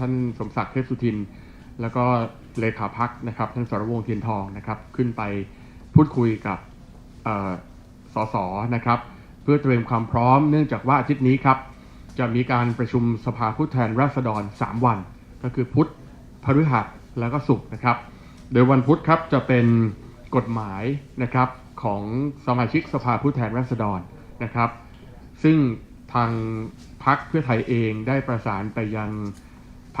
ท่านสมศักดิ์เทพสุทิน แล้วก็เลขาพักนะครับท่านสรวงเทียนทองนะครับ ขึ้นไปพูดคุยกับสสนะครับ เพื่อเตรียมความพร้อมเนื่องจากว่าอาทิตย์นี้ครับจะมีการประชุมสภาผู้แทนราษฎร 3 วัน ก็คือพุธพฤหัสแล้วก็ศุกร์นะครับ โดยวันพุธครับจะเป็นกฎหมายนะครับของสมาชิกสภาผู้แทนราษฎรนะครับ ซึ่งทางพักเพื่อไทยเองได้ประสานไปยัง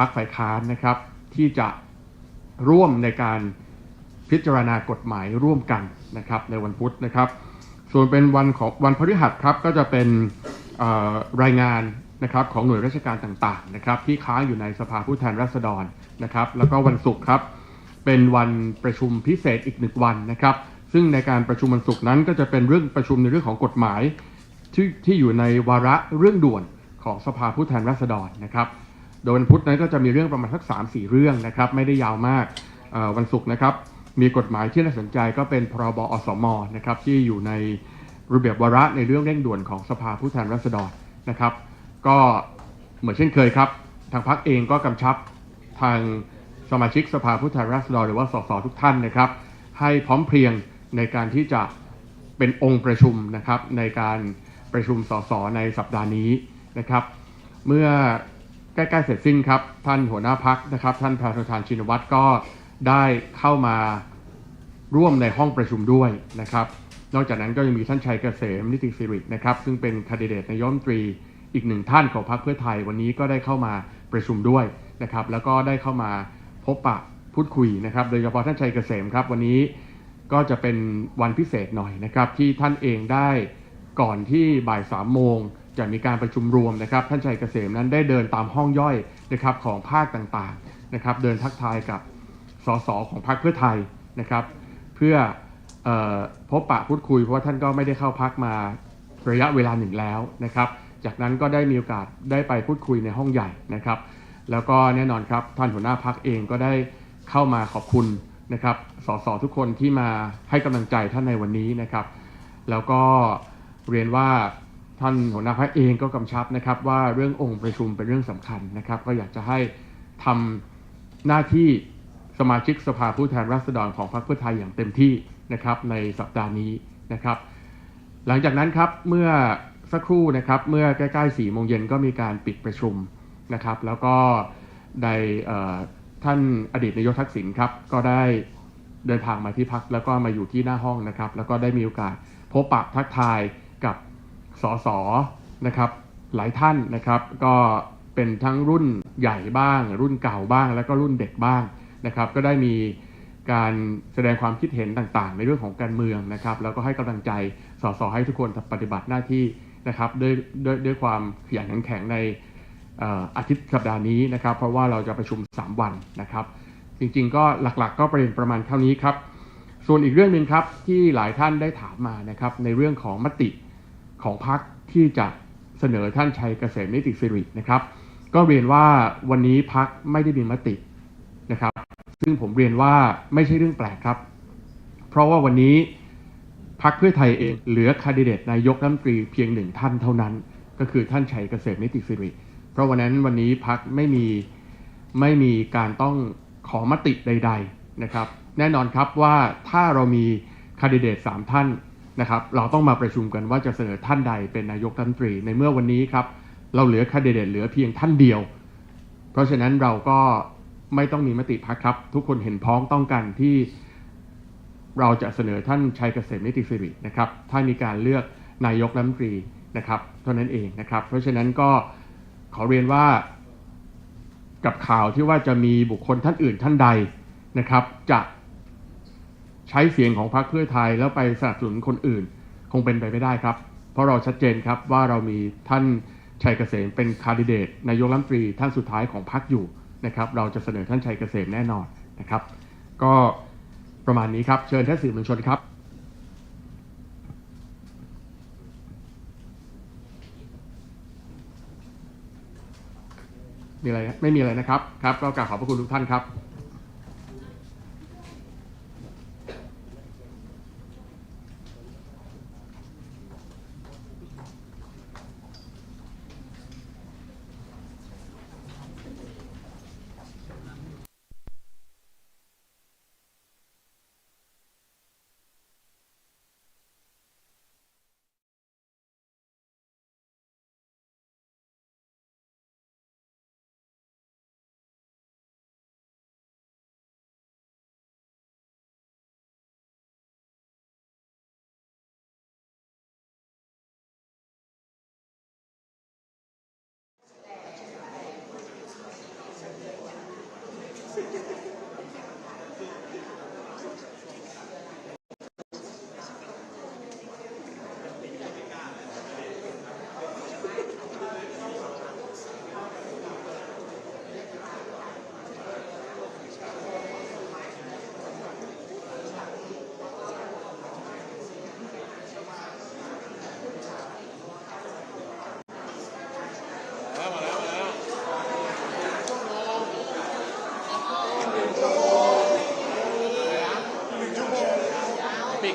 พักฝ่ายค้านนะครับ ที่จะร่วมในการพิจารณากฎหมายร่วมกันนะครับในวันพุธนะครับ ส่วนเป็นวันของวันพฤหัสครับก็จะเป็นรายงานนะครับของหน่วยราชการต่างๆนะครับที่ค้างอยู่ในสภาผู้แทนราษฎรนะครับ แล้วก็วันศุกร์ครับเป็นวันประชุมพิเศษอีกหนึ่งวันนะครับ ซึ่งในการประชุมวันศุกร์นั้นก็จะเป็นเรื่องประชุมในเรื่องของกฎหมายที่ที่อยู่ในวาระเรื่องด่วนของสภาผู้แทนราษฎรนะครับ โดยวันพุธนั้นก็จะมีเรื่องประมาณสักสามสี่เรื่องนะครับ ไม่ได้ยาวมากวันศุกร์นะครับ มีกฎหมายที่น่าสนใจก็เป็นพรบอสมนะครับที่อยู่ในระเบียบวาระในเรื่องเร่งด่วนของสภาผู้แทนราษฎรนะครับ ก็เหมือนเช่นเคยครับ ทางพรรคเองก็กำชับทางสมาชิกสภาผู้แทนราษฎรหรือว่าสสทุกท่านนะครับ ให้พร้อมเพรียงในการที่จะเป็นองค์ประชุมนะครับในการประชุมสสในสัปดาห์นี้นะครับ เมื่อ ใกล้ๆเสร็จสิ้นครับ ท่านหัวหน้าพักนะครับ ท่านประธานชินวัตรก็ได้เข้ามาร่วมในห้องประชุมด้วยนะครับ นอกจากนั้นก็ยังมีท่านชัยเกษมนิติสิรินะครับ ซึ่งเป็นคดิเดตนายมตรีอีกหนึ่งท่านของพรรคเพื่อไทยวันนี้ก็ได้เข้ามาประชุมด้วยนะครับ แล้วก็ได้เข้ามาพบปะพูดคุยนะครับ โดยเฉพาะท่านชัยเกษมครับ วันนี้ก็จะเป็นวันพิเศษหน่อยนะครับ ที่ท่านเองได้ก่อนที่บ่ายสามโมง จะมีการประชุมรวมนะครับ ท่านชัยเกษมนั้นได้เดินตามห้องย่อยนะครับของภาคต่างๆนะครับ เดินทักทายกับสสของพรรคเพื่อไทยนะครับ เพื่อออพบปะพูดคุยเพราะว่าท่านก็ไม่ได้เข้าพักมาระยะเวลาหนึ่งแล้วนะครับ จากนั้นก็ได้มีโอกาสได้ไปพูดคุยในห้องใหญ่นะครับ แล้วก็แน่นอนครับท่านหัวหน้าพักเองก็ได้เข้ามาขอบคุณนะครับ สสทุกคนที่มาให้กำลังใจท่านในวันนี้นะครับ แล้วก็เรียนว่า ท่านหัวหน้าพักเองก็กำชับนะครับ ว่าเรื่ององค์ประชุมเป็นเรื่องสำคัญนะครับ ก็อยากจะให้ทำหน้าที่สมาชิกสภาผู้แทนราษฎรของพรรคเพื่อไทยอย่างเต็มที่นะครับในสัปดาห์นี้นะครับ หลังจากนั้นครับเมื่อสักครู่นะครับเมื่อใกล้ๆ4ี่โมงเย็นก็มีการปิดประชุมนะครับ แล้วก็ได้ท่านอดีตนายกทักษิณครับก็ได้เดินทางมาที่พักแล้วก็มาอยู่ที่หน้าห้องนะครับ แล้วก็ได้มีโอกาสพบปะทักทายกับ สสนะครับหลายท่านนะครับก็เป็นทั้งรุ่นใหญ่บ้าง รุ่นเก่าบ้าง แล้วก็รุ่นเด็กบ้างนะครับ ก็ได้มีการแสดงความคิดเห็นต่างๆ ในเรื่องของการเมืองนะครับ แล้วก็ให้กำลังใจสสให้ทุกคนปฏิบัติหน้าที่นะครับด้วยด้วยด้วยความขยันขันแข็งในเอ่ออาทิตย์สัปดาห์นี้นะครับ เพราะว่าเราจะประชุม 3 วันนะครับ จริงๆก็หลักๆ ก็ประเด็นประมาณเท่านี้ครับ ส่วนอีกเรื่องหนึ่งครับที่หลายท่านได้ถามมานะครับในเรื่องของมติ ของพรรคที่จะเสนอท่านชัยเกษมนิติสิรินะครับ ก็เรียนว่าวันนี้พรรคไม่ได้มีมตินะครับ ซึ่งผมเรียนว่าไม่ใช่เรื่องแปลกครับ เพราะว่าวันนี้พรรคเพื่อไทยเองเหลือคนดิเดตนายกรัฐมนตรีเพียงหนึ่งท่านเท่านั้น ก็คือท่านชัยเกษมนิติสิริ เพราะวันนั้นวันนี้พักไม่มีไม่มีการต้องขอมติใด ๆนะครับ แน่นอนครับว่าถ้าเรามีคนดิเดตสามท่าน นะครับเราต้องมาประชุมกันว่าจะเสนอท่านใดเป็นนายกรัฐมนตรี ในเมื่อวันนี้ครับเราเหลือคนดิเดตเหลือเพียงท่านเดียว เพราะฉะนั้นเราก็ไม่ต้องมีมติพักครับ ทุกคนเห็นพ้องต้องกันที่เราจะเสนอท่านชัยเกษมนิติสิรินะครับถ้ามีการเลือกนายกรัฐมนตรีนะครับเท่านั้นเองนะครับ เพราะฉะนั้นก็ขอเรียนว่ากับข่าวที่ว่าจะมีบุคคลท่านอื่นท่านใดนะครับ จะ ใช้เสียงของพรรคเพื่อไทยแล้วไปสนับสนุนคนอื่น คงเป็นไปไม่ได้ครับ เพราะเราชัดเจนครับว่าเรามีท่านชัยเกษมเป็นคาดิเดตนายกรัฐมนตรีท่านสุดท้ายของพรรคอยู่นะครับ เราจะเสนอท่านชัยเกษมแน่นอนนะครับ ก็ประมาณนี้ครับเชิญท่านสื่อมวลชนครับมีอะไรไม่มีอะไรนะครับครับ ก็กราบขอบพระคุณทุกท่านครับ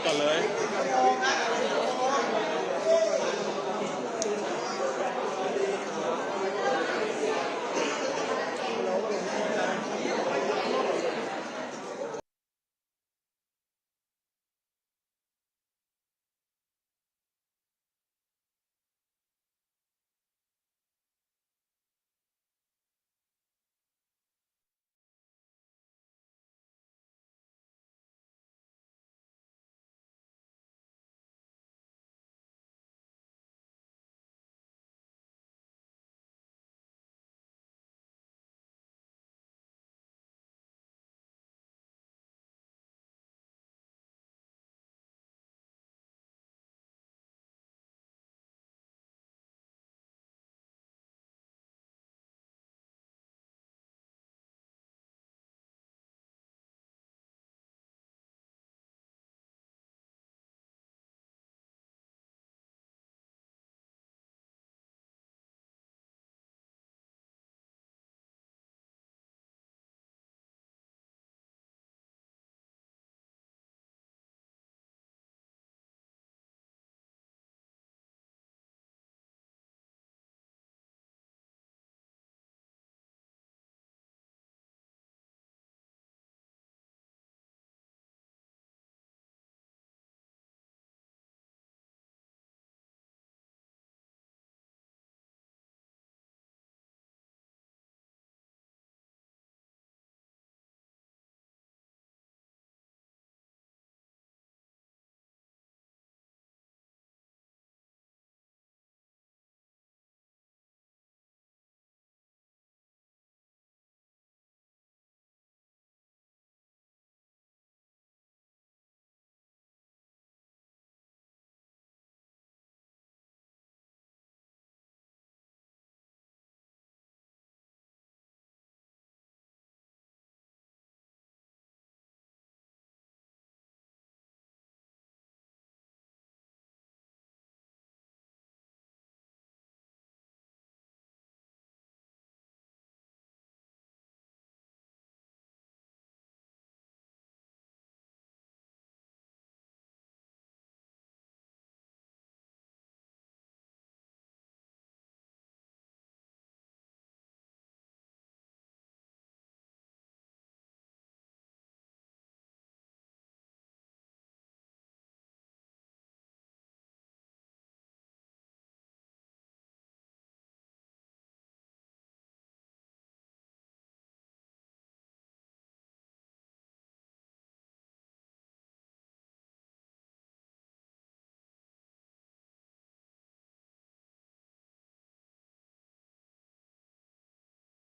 ก่อนเลย